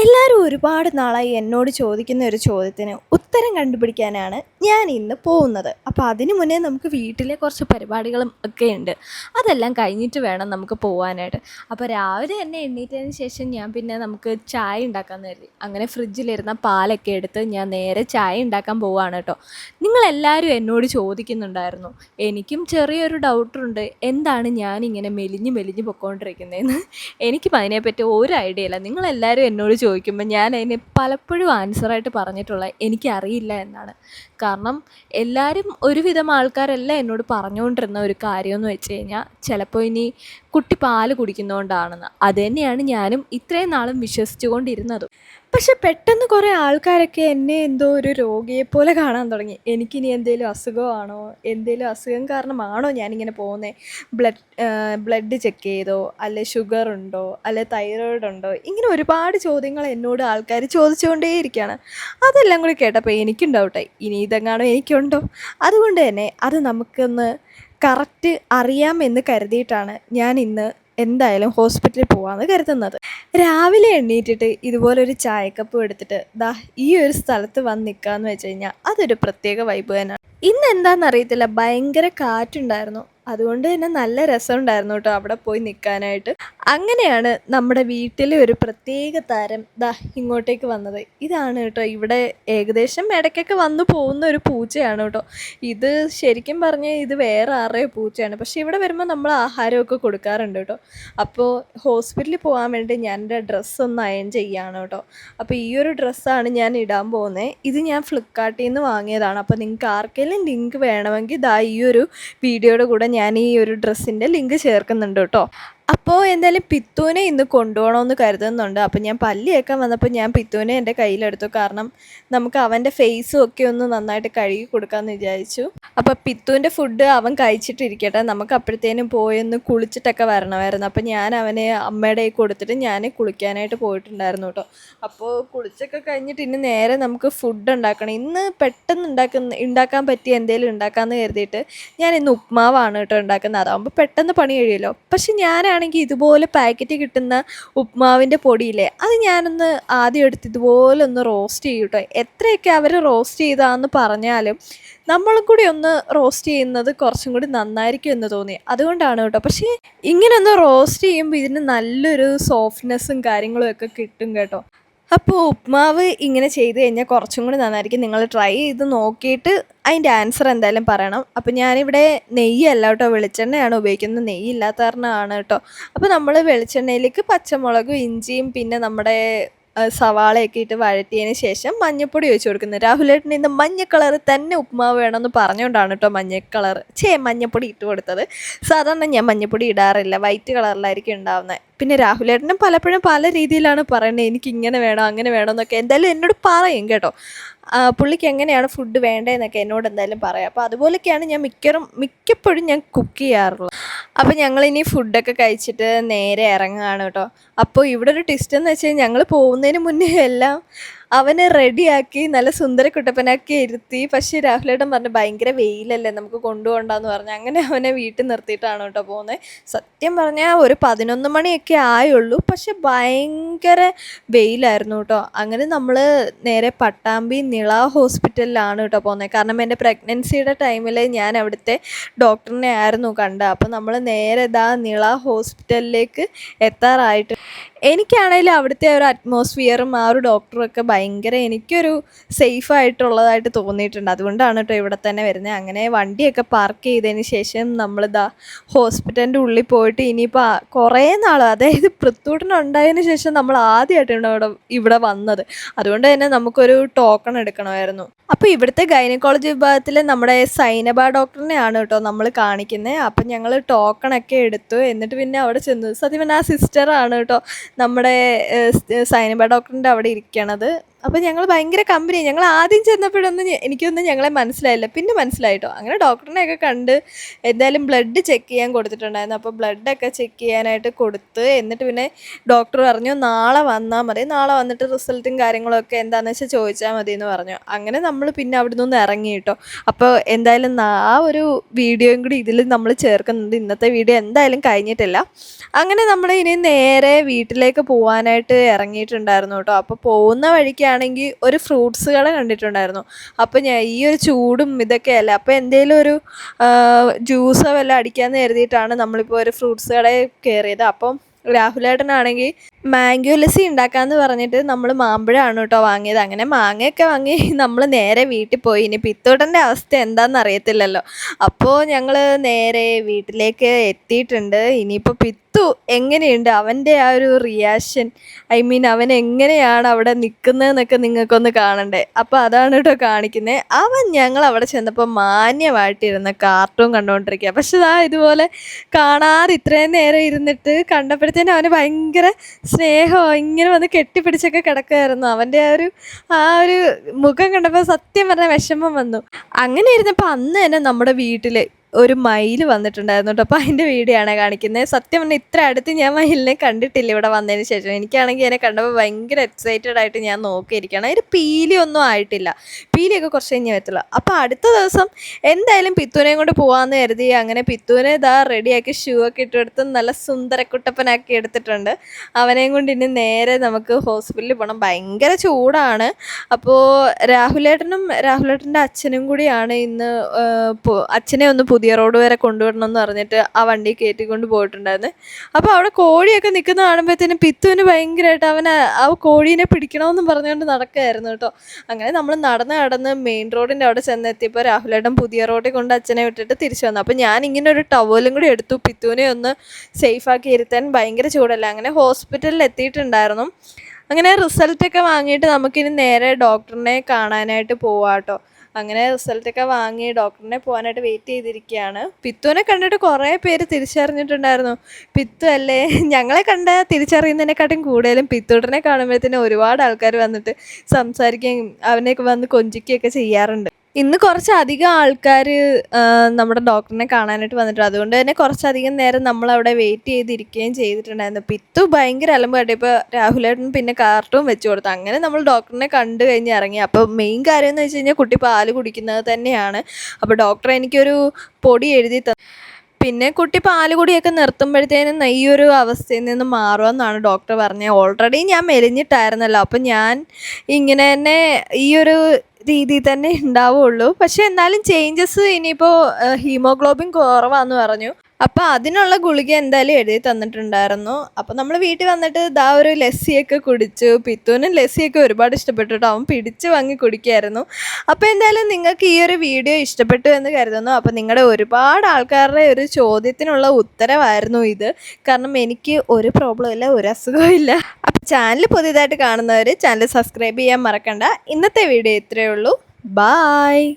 എല്ലാവരും ഒരുപാട് നാളായി എന്നോട് ചോദിക്കുന്ന ഒരു ചോദ്യത്തിന് ഉത്തരം കണ്ടുപിടിക്കാനാണ് ഞാൻ ഇന്ന് പോകുന്നത്. അപ്പോൾ അതിനു മുന്നേ നമുക്ക് വീട്ടിലെ കുറച്ച് പരിപാടികളും ഒക്കെ ഉണ്ട്. അതെല്ലാം കഴിഞ്ഞിട്ട് വേണം നമുക്ക് പോകാനായിട്ട് അപ്പോൾ രാവിലെ തന്നെ എണ്ണീറ്റതിന് ശേഷം ഞാൻ പിന്നെ നമുക്ക് ചായ ഉണ്ടാക്കാൻ കരുതി. അങ്ങനെ ഫ്രിഡ്ജിലിരുന്ന പാലൊക്കെ എടുത്ത് ഞാൻ നേരെ ചായ ഉണ്ടാക്കാൻ പോവുകയാണ് കേട്ടോ. നിങ്ങളെല്ലാവരും എന്നോട് ചോദിക്കുന്നുണ്ടായിരുന്നു എനിക്കും ചെറിയൊരു ഡൗട്ടുണ്ട്. എന്താണ് ഞാൻ ഇങ്ങനെ മെലിഞ്ഞ് മെലിഞ്ഞ് പൊക്കോണ്ടിരിക്കുന്നതെന്ന് എനിക്കും അതിനെപ്പറ്റി ഒരു ഐഡിയ ഇല്ല. നിങ്ങളെല്ലാവരും എന്നോട് ചോദിക്കുമ്പോൾ ഞാൻ അതിന് പലപ്പോഴും ആൻസറായിട്ട് പറഞ്ഞിട്ടുള്ള എനിക്കറിയില്ല എന്നാണ്. കാരണം എല്ലാവരും ഒരുവിധം ആൾക്കാരെല്ലാം എന്നോട് പറഞ്ഞുകൊണ്ടിരുന്ന ഒരു കാര്യമെന്ന് വെച്ച് കഴിഞ്ഞാൽ ചിലപ്പോൾ ഇനി കുട്ടി പാൽ കുടിക്കുന്നതുകൊണ്ടാണെന്ന് അത് തന്നെയാണ് ഞാനും ഇത്രയും നാളും വിശ്വസിച്ചുകൊണ്ടിരുന്നതും. പക്ഷെ പെട്ടെന്ന് കുറേ ആൾക്കാരൊക്കെ എന്നെ എന്തോ ഒരു രോഗിയെ പോലെ കാണാൻ തുടങ്ങി. എനിക്കിനി എന്തെങ്കിലും അസുഖമാണോ എന്തെങ്കിലും അസുഖം കാരണമാണോ ഞാനിങ്ങനെ പോകുന്നത് ബ്ലഡ് ബ്ലഡ് ചെക്ക് ചെയ്തോ? അല്ലെ ഷുഗർ ഉണ്ടോ? അല്ലെ തൈറോയിഡ് ഉണ്ടോ? ഇങ്ങനെ ഒരുപാട് ചോദ്യങ്ങൾ എന്നോട് ആൾക്കാർ ചോദിച്ചുകൊണ്ടേയിരിക്കുകയാണ് അതെല്ലാം കൂടി കേട്ടപ്പോൾ എനിക്കും ഡൗട്ടായി ഇനി ഇതെങ്ങാണോ എനിക്കുണ്ടോ? അതുകൊണ്ട് തന്നെ അത് നമുക്കൊന്ന് കറക്റ്റ് അറിയാമെന്ന് കരുതിയിട്ടാണ് ഞാൻ ഇന്ന് എന്തായാലും ഹോസ്പിറ്റലിൽ പോകാമെന്ന് കരുതുന്നത്. രാവിലെ എണ്ണീറ്റിട്ട് ഇതുപോലൊരു ചായക്കപ്പും എടുത്തിട്ട് ദാ ഈ ഒരു സ്ഥലത്ത് വന്ന് നിൽക്കാന്ന് വെച്ച് കഴിഞ്ഞാൽ അതൊരു പ്രത്യേക വൈബ് തന്നെയാണ് ഇന്ന് എന്താണെന്നറിയത്തില്ല ഭയങ്കര കാറ്റുണ്ടായിരുന്നു. അതുകൊണ്ട് തന്നെ നല്ല രസമുണ്ടായിരുന്നു കേട്ടോ അവിടെ പോയി നിൽക്കാനായിട്ട്. അങ്ങനെയാണ് നമ്മുടെ വീട്ടിലെ ഒരു പ്രത്യേക താരം ദാ ഇങ്ങോട്ടേക്ക് വന്നത്. ഇതാണ് കേട്ടോ ഇവിടെ ഏകദേശം ഇടയ്ക്കൊക്കെ വന്നു പോകുന്ന ഒരു പൂച്ചയാണ് കേട്ടോ. ഇത് ശരിക്കും പറഞ്ഞാൽ ഇത് വേറെ ആറേ പൂച്ചയാണ്. പക്ഷേ ഇവിടെ വരുമ്പോൾ നമ്മൾ ആഹാരമൊക്കെ കൊടുക്കാറുണ്ട് കേട്ടോ. അപ്പോൾ ഹോസ്പിറ്റലിൽ പോകാൻ വേണ്ടി ഞാൻ എന്റെ ഡ്രസ്സ് ഒന്ന് അയൺ ചെയ്യാണ് കേട്ടോ. അപ്പോൾ ഈ ഒരു ഡ്രസ്സാണ് ഞാൻ ഇടാൻ പോകുന്നത്. ഇത് ഞാൻ ഫ്ലിപ്കാർട്ടിൽ നിന്ന് വാങ്ങിയതാണ്. അപ്പോൾ നിങ്ങൾക്ക് ആർക്കെങ്കിലും ലിങ്ക് വേണമെങ്കിൽ ദാ ഈ ഒരു വീഡിയോയുടെ കൂടെ ഞാൻ ഈ ഒരു ഡ്രസ്സിന്റെ ലിങ്ക് ചേർക്കുന്നുണ്ട് കേട്ടോ. അപ്പോൾ എന്തായാലും പിത്തൂനെ ഇന്ന് കൊണ്ടുപോകണമെന്ന് കരുതുന്നുണ്ട്. അപ്പോൾ ഞാൻ പല്ലിയൊക്കെ വന്നപ്പോൾ ഞാൻ പിത്തൂനെ എന്റെ കയ്യിലെടുത്തു. കാരണം നമുക്ക് അവന്റെ ഫേസും ഒക്കെ ഒന്ന് നന്നായിട്ട് കഴുകി കൊടുക്കാമെന്ന് വിചാരിച്ചു. അപ്പോൾ പിത്തൂന്റെ ഫുഡ് അവൻ കഴിച്ചിട്ടിരിക്കട്ടെ. നമുക്ക് അപ്പോഴത്തേനും പോയൊന്ന് കുളിച്ചിട്ടൊക്കെ വരണമായിരുന്നു. അപ്പോൾ ഞാൻ അവനെ അമ്മയുടെ കൊടുത്തിട്ട് ഞാൻ കുളിക്കാനായിട്ട് പോയിട്ടുണ്ടായിരുന്നു കേട്ടോ. അപ്പോൾ കുളിച്ചൊക്കെ കഴിഞ്ഞിട്ട് ഇനി നേരെ നമുക്ക് ഫുഡ് ഉണ്ടാക്കണം. ഇന്ന് പെട്ടെന്ന് ഉണ്ടാക്കുന്ന ഉണ്ടാക്കാൻ പറ്റിയ എന്തെങ്കിലും ഉണ്ടാക്കാമെന്ന് കരുതിയിട്ട് ഞാൻ ഇന്ന് ഉപ്മാവാണ് കേട്ടോ ഉണ്ടാക്കുന്നത്. അതാകുമ്പോൾ പെട്ടെന്ന് പണി കഴിയുമല്ലോ. പക്ഷെ ഞാനാണെങ്കിൽ ഇതുപോലെ പാക്കറ്റ് കിട്ടുന്ന ഉപ്മാവിന്റെ പൊടിയില്ലേ അത് ഞാനൊന്ന് ആദ്യം എടുത്ത് ഇതുപോലെ ഒന്ന് റോസ്റ്റ് ചെയ്യും കേട്ടോ എത്രയൊക്കെ അവർ റോസ്റ്റ് ചെയ്താന്ന് പറഞ്ഞാലും നമ്മളും കൂടി ഒന്ന് റോസ്റ്റ് ചെയ്യുന്നത് കുറച്ചും കൂടി നന്നായിരിക്കും എന്ന് തോന്നി. അതുകൊണ്ടാണ് കേട്ടോ. പക്ഷേ ഇങ്ങനെ ഒന്ന് റോസ്റ്റ് ചെയ്യുമ്പോൾ ഇതിന് നല്ലൊരു സോഫ്റ്റ്നെസ്സും കാര്യങ്ങളും ഒക്കെ കിട്ടും കേട്ടോ. അപ്പോൾ ഉപ്മാവ് ഇങ്ങനെ ചെയ്ത് കഴിഞ്ഞാൽ കുറച്ചും കൂടി നന്നായിരിക്കും. നിങ്ങൾ ട്രൈ ചെയ്ത് നോക്കിയിട്ട് അതിന്റെ ആൻസർ എന്തായാലും പറയണം. അപ്പോൾ ഞാനിവിടെ നെയ്യല്ല കേട്ടോ വെളിച്ചെണ്ണയാണ് ഉപയോഗിക്കുന്നത്. നെയ്യ് ഇല്ലാത്ത കാരണമാണ് കേട്ടോ. അപ്പോൾ നമ്മൾ വെളിച്ചെണ്ണയിലേക്ക് പച്ചമുളകും ഇഞ്ചിയും പിന്നെ നമ്മുടെ സവാളയൊക്കെ ഇട്ട് വഴറ്റിയതിന് ശേഷം മഞ്ഞപ്പൊടി ഒഴിച്ച് കൊടുക്കുന്നത് രാഹുലേട്ടൻ ഇന്ന് മഞ്ഞ കളർ തന്നെ ഉപ്മാവ് വേണമെന്ന് പറഞ്ഞുകൊണ്ടാണ് കേട്ടോ മഞ്ഞ കളർ ചേ മഞ്ഞപ്പൊടി ഇട്ട് കൊടുത്തത്. സാധാരണ ഞാൻ മഞ്ഞപ്പൊടി ഇടാറില്ല. വൈറ്റ് കളറിലായിരിക്കും ഉണ്ടാവുന്നത് പിന്നെ രാഹുലേട്ടനും പലപ്പോഴും പല രീതിയിലാണ് പറയുന്നത് എനിക്ക് ഇങ്ങനെ വേണം അങ്ങനെ വേണം എന്നൊക്കെ. എന്തായാലും എന്നോട് പറയും കേട്ടോ. പുള്ളിക്ക് എങ്ങനെയാണ് ഫുഡ് വേണ്ടതെന്നൊക്കെ എന്നോട് എന്തായാലും പറയാം. അപ്പോൾ അതുപോലെയൊക്കെയാണ് ഞാൻ മിക്കറും മിക്കപ്പോഴും ഞാൻ കുക്ക് ചെയ്യാറുള്ളത്. അപ്പോൾ ഞങ്ങളിനി ഫുഡൊക്കെ കഴിച്ചിട്ട് നേരെ ഇറങ്ങുകയാണ് കേട്ടോ. അപ്പോൾ ഇവിടെ ഒരു ടിസ്റ്റ് എന്ന് വെച്ചാൽ ഞങ്ങൾ പോകുന്നതിന് മുന്നേ എല്ലാം അവനെ റെഡിയാക്കി നല്ല സുന്ദര കുട്ടപ്പനാക്കി ഇരുത്തി. പക്ഷേ രാഹുലേട്ടൻ പറഞ്ഞു ഭയങ്കര വെയിലല്ലേ നമുക്ക് കൊണ്ടുപോകണ്ടെന്ന് പറഞ്ഞു. അങ്ങനെ അവനെ വീട്ടിൽ നിർത്തിയിട്ടാണ് കേട്ടോ പോകുന്നത്. സത്യം പറഞ്ഞാൽ ഒരു പതിനൊന്ന് മണിയൊക്കെ ആയുള്ളൂ. പക്ഷെ ഭയങ്കര വെയിലായിരുന്നു കേട്ടോ. അങ്ങനെ നമ്മൾ നേരെ പട്ടാമ്പി നിള ഹോസ്പിറ്റലിലാണ് കേട്ടോ പോകുന്നത്. കാരണം എന്റെ പ്രഗ്നൻസിയുടെ ടൈമിൽ ഞാൻ അവിടുത്തെ ഡോക്ടറിനെ ആയിരുന്നു കണ്ടത്. അപ്പോൾ നമ്മൾ നേരെ ഇതാ നിള ഹോസ്പിറ്റലിലേക്ക് എത്താറായിട്ട് എനിക്കാണെങ്കിലും അവിടുത്തെ ഒരു അറ്റ്മോസ്ഫിയറും ആ ഒരു ഡോക്ടറും ഒക്കെ ഭയങ്കര എനിക്കൊരു സേഫ് ആയിട്ടുള്ളതായിട്ട് തോന്നിയിട്ടുണ്ട്. അതുകൊണ്ടാണ് കേട്ടോ ഇവിടെ തന്നെ വരുന്നത്. അങ്ങനെ വണ്ടിയൊക്കെ പാർക്ക് ചെയ്തതിന് ശേഷം നമ്മളിതാ ഹോസ്പിറ്റലിന്റെ ഉള്ളിൽ പോയിട്ട് ഇനിയിപ്പോൾ കുറേ നാൾ അതായത് പൃത്തൂട്ടിനുണ്ടായതിന് ശേഷം നമ്മൾ ആദ്യമായിട്ടാണ് ഇവിടെ ഇവിടെ വന്നത്. അതുകൊണ്ട് തന്നെ നമുക്കൊരു ടോക്കൺ എടുക്കണമായിരുന്നു. അപ്പോൾ ഇവിടുത്തെ ഗൈനക്കോളജി വിഭാഗത്തിൽ നമ്മുടെ സൈനബ ഡോക്ടറിനെയാണ് കേട്ടോ നമ്മൾ കാണിക്കുന്നത്. അപ്പം ഞങ്ങൾ ടോക്കണൊക്കെ എടുത്തു. എന്നിട്ട് പിന്നെ അവിടെ ചെന്നു. സത്യം ആ സിസ്റ്ററാണ് കേട്ടോ നമ്മുടെ സൈനബ ഡോക്ടറിന്റെ അവിടെ ഇരിക്കണത്. അപ്പോൾ ഞങ്ങൾ ഭയങ്കര കമ്പനി ഞങ്ങൾ ആദ്യം ചെന്നപ്പോഴൊന്നും എനിക്കൊന്നും ഞങ്ങളെ മനസ്സിലായില്ല. പിന്നെ മനസ്സിലായിട്ടോ. അങ്ങനെ ഡോക്ടറിനെയൊക്കെ കണ്ട് എന്തായാലും ബ്ലഡ് ചെക്ക് ചെയ്യാൻ കൊടുത്തിട്ടുണ്ടായിരുന്നു. അപ്പോൾ ബ്ലഡൊക്കെ ചെക്ക് ചെയ്യാനായിട്ട് കൊടുത്ത് എന്നിട്ട് പിന്നെ ഡോക്ടർ പറഞ്ഞു നാളെ വന്നാൽ മതി. നാളെ വന്നിട്ട് റിസൾട്ടും കാര്യങ്ങളൊക്കെ എന്താണെന്ന് വെച്ചാൽ ചോദിച്ചാൽ മതി എന്ന് പറഞ്ഞു. അങ്ങനെ നമ്മൾ പിന്നെ അവിടെ നിന്ന് ഇറങ്ങി കേട്ടോ അപ്പോൾ എന്തായാലും ആ ഒരു വീഡിയോയും കൂടി ഇതിൽ നമ്മൾ ചേർക്കുന്നുണ്ട്. ഇന്നത്തെ വീഡിയോ എന്തായാലും കഴിഞ്ഞിട്ടില്ല. അങ്ങനെ നമ്മൾ ഇനി നേരെ വീട്ടിലേക്ക് പോകാനായിട്ട് ഇറങ്ങിയിട്ടുണ്ടായിരുന്നു കേട്ടോ അപ്പോൾ പോകുന്ന വഴിക്കാണെങ്കിൽ ഒരു ഫ്രൂട്ട്സ് കട കണ്ടിട്ടുണ്ടായിരുന്നു. അപ്പോൾ ഞാൻ ഈ ഒരു ചൂടും ഇതൊക്കെ അല്ല അപ്പോൾ എന്തെങ്കിലും ഒരു ജ്യൂസോ വല്ലതും അടിക്കാമെന്ന് കരുതിയിട്ടാണ് നമ്മളിപ്പോൾ ഒരു ഫ്രൂട്ട്സ് കടയിൽ കയറിയത് അപ്പം രാഹുലേട്ടനാണെങ്കിൽ മാംഗോ ലസ്സി ഉണ്ടാക്കാമെന്ന് പറഞ്ഞിട്ട് നമ്മൾ മാമ്പഴമാണ് കേട്ടോ വാങ്ങിയത്. അങ്ങനെ മാങ്ങയൊക്കെ വാങ്ങി നമ്മൾ നേരെ വീട്ടിൽ പോയി. ഇനി പിത്തോട്ടന്റെ അവസ്ഥ എന്താണെന്ന് അറിയത്തില്ലല്ലോ. അപ്പോൾ ഞങ്ങൾ നേരെ വീട്ടിലേക്ക് എത്തിയിട്ടുണ്ട്. ഇനിയിപ്പോൾ പിത്തു എങ്ങനെയുണ്ട്? അവന്റെ ആ ഒരു റിയാക്ഷൻ ഐ മീൻ അവൻ എങ്ങനെയാണ് അവിടെ നിൽക്കുന്നതെന്നൊക്കെ നിങ്ങൾക്കൊന്ന് കാണണ്ടേ? അപ്പോൾ അതാണ് കേട്ടോ കാണിക്കുന്നത് അവൻ ഞങ്ങൾ അവിടെ ചെന്നപ്പോൾ മാന്യമായിട്ടിരുന്ന കാർട്ടൂൺ കണ്ടുകൊണ്ടിരിക്കുക പക്ഷെ ആ ഇതുപോലെ കാണാതെ ഇത്രയും നേരം ഇരുന്നിട്ട് കണ്ടപ്പോഴത്തേനും അവന് ഭയങ്കര സ്നേഹമോ ഇങ്ങനെ വന്ന് കെട്ടിപ്പിടിച്ചൊക്കെ കിടക്കുമായിരുന്നു അവന്റെ ആ ഒരു ആ ഒരു മുഖം കണ്ടപ്പോൾ സത്യം പറഞ്ഞ വിഷമം വന്നു. അങ്ങനെ ഇരുന്നപ്പോൾ അന്ന് തന്നെ നമ്മുടെ വീട്ടിൽ ഒരു മയിൽ വന്നിട്ടുണ്ടായിരുന്നു കേട്ടോ. അപ്പോൾ അതിന്റെ വീഡിയോ കാണിക്കുന്നത്. സത്യം പറഞ്ഞാൽ ഇത്ര അടുത്ത് ഞാൻ മയിലിനെ കണ്ടിട്ടില്ല ഇവിടെ വന്നതിന് ശേഷം. എനിക്കാണെങ്കിൽ അതിനെ കണ്ടപ്പോൾ ഭയങ്കര എക്സൈറ്റഡ് ആയിട്ട് ഞാൻ നോക്കിയിരിക്കുകയാണ്. അതിന് പീലിയൊന്നും ആയിട്ടില്ല. പീലിയൊക്കെ കുറച്ച് കഴിഞ്ഞേ പറ്റുള്ളൂ. അപ്പോൾ അടുത്ത ദിവസം എന്തായാലും പിത്തൂനെയും കൊണ്ട് പോകാമെന്ന് കരുതി അങ്ങനെ പിത്തൂനെ ഇതാ റെഡിയാക്കി ഷൂ ഒക്കെ ഇട്ടെടുത്ത് നല്ല സുന്ദരക്കുട്ടപ്പനാക്കി എടുത്തിട്ടുണ്ട്. അവനെയും കൊണ്ട് ഇനി നേരെ നമുക്ക് ഹോസ്പിറ്റലിൽ പോകണം ഭയങ്കര ചൂടാണ്. അപ്പോൾ രാഹുലേട്ടനും രാഹുലേട്ടന്റെ അച്ഛനും കൂടിയാണ് ഇന്ന് അച്ഛനെ ഒന്ന് പുതിയ റോഡ് വരെ കൊണ്ടുവിടണം എന്ന് പറഞ്ഞിട്ട് ആ വണ്ടി കയറ്റിക്കൊണ്ട് പോയിട്ടുണ്ടായിരുന്നു. അപ്പോൾ അവിടെ കോഴിയൊക്കെ നിൽക്കുന്ന കാണുമ്പോഴത്തേനും പിത്തുവിന് ഭയങ്കരമായിട്ട് അവൻ ആ കോഴീനെ പിടിക്കണമെന്നും പറഞ്ഞുകൊണ്ട് നടക്കുകയായിരുന്നു കേട്ടോ. അങ്ങനെ നമ്മൾ നടന്ന് നടന്ന് മെയിൻ റോഡിന്റെ അവിടെ ചെന്നെത്തിയപ്പോൾ രാഹുലേട്ടൻ പുതിയ റോഡിൽ കൊണ്ട് അച്ഛനെ വിട്ടിട്ട് തിരിച്ചു വന്നു. അപ്പോൾ ഞാൻ ഇങ്ങനെ ഒരു ടവലും കൂടി എടുത്തു. പിത്തുവിനെ ഒന്ന് സേഫാക്കി ഇരുത്താൻ ഭയങ്കര ചൂടല്ല? അങ്ങനെ ഹോസ്പിറ്റലിൽ എത്തിയിട്ടുണ്ടായിരുന്നു. അങ്ങനെ റിസൾട്ടൊക്കെ വാങ്ങിയിട്ട് നമുക്കിനി നേരെ ഡോക്ടറിനെ കാണാനായിട്ട് പോവാട്ടോ അങ്ങനെ റിസൾട്ടൊക്കെ വാങ്ങി ഡോക്ടറിനെ പോകാനായിട്ട് വെയിറ്റ് ചെയ്തിരിക്കുകയാണ്. പിത്തുവിനെ കണ്ടിട്ട് കുറേ പേര് തിരിച്ചറിഞ്ഞിട്ടുണ്ടായിരുന്നു. പിത്തു അല്ലേ? ഞങ്ങളെ കണ്ട തിരിച്ചറിയുന്നതിനെക്കാട്ടും കൂടുതലും പിത്തൂട്ടനെ കാണുമ്പോഴത്തേനും ഒരുപാട് ആൾക്കാർ വന്നിട്ട് സംസാരിക്കുകയും അവനെയൊക്കെ വന്ന് കൊഞ്ചിക്കുകയൊക്കെ ചെയ്യാറുണ്ട്. ഇന്ന് കുറച്ചധികം ആൾക്കാർ നമ്മുടെ ഡോക്ടറിനെ കാണാനായിട്ട് വന്നിട്ടുണ്ട്. അതുകൊണ്ട് തന്നെ കുറച്ചധികം നേരം നമ്മൾ അവിടെ വെയിറ്റ് ചെയ്തിരിക്കുകയും ചെയ്തിട്ടുണ്ടായിരുന്നു. പിത്തു ഭയങ്കര അലമ്പ് ഇപ്പോൾ രാഹുലേട്ടൻ പിന്നെ കാർട്ടൂൺ വെച്ച് കൊടുത്തു. അങ്ങനെ നമ്മൾ ഡോക്ടറിനെ കണ്ടു കഴിഞ്ഞ് ഇറങ്ങി. അപ്പോൾ മെയിൻ കാര്യം എന്ന് വെച്ച് കഴിഞ്ഞാൽ കുട്ടി പാൽ കുടിക്കുന്നത് തന്നെയാണ്. അപ്പോൾ ഡോക്ടർ എനിക്കൊരു പൊടി എഴുതി തന്നു പിന്നെ കുട്ടി പാൽ കുടിയൊക്കെ നിർത്തുമ്പോഴത്തേനും ഈ ഒരു അവസ്ഥയിൽ നിന്ന് മാറുമെന്നാണ് ഡോക്ടർ പറഞ്ഞത്. ഓൾറെഡി ഞാൻ മെലിഞ്ഞിട്ടായിരുന്നല്ലോ. അപ്പം ഞാൻ ഇങ്ങനെ തന്നെ ഈ ഒരു രീതിയിൽ തന്നെ ഉണ്ടാവുള്ളൂ. പക്ഷെ എന്നാലും ചേഞ്ചസ് ഇനിയിപ്പോൾ ഹീമോഗ്ലോബിൻ കുറവാന്ന് പറഞ്ഞു. അപ്പോൾ അതിനുള്ള ഗുളിക എന്തായാലും എഴുതി തന്നിട്ടുണ്ടായിരുന്നു. അപ്പോൾ നമ്മൾ വീട്ടിൽ വന്നിട്ട് ഇതാ ഒരു ലസ്സിയൊക്കെ കുടിച്ചു. പിത്തുവിനും ലസ്സിയൊക്കെ ഒരുപാട് ഇഷ്ടപ്പെട്ടു അവൻ പിടിച്ച് വാങ്ങി കുടിക്കായിരുന്നു. അപ്പോൾ എന്തായാലും നിങ്ങൾക്ക് ഈ ഒരു വീഡിയോ ഇഷ്ടപ്പെട്ടു എന്ന് കരുതുന്നു. അപ്പോൾ നിങ്ങളുടെ ഒരുപാട് ആൾക്കാരുടെ ഒരു ചോദ്യത്തിനുള്ള ഉത്തരവായിരുന്നു ഇത്. കാരണം എനിക്ക് ഒരു പ്രോബ്ലം ഇല്ല ഒരു അസുഖവും ഇല്ല. അപ്പോൾ ചാനൽ പുതിയതായിട്ട് കാണുന്നവർ ചാനൽ സബ്സ്ക്രൈബ് ചെയ്യാൻ മറക്കണ്ട. ഇന്നത്തെ വീഡിയോ ഇത്രയേ ഉള്ളൂ. ബായ്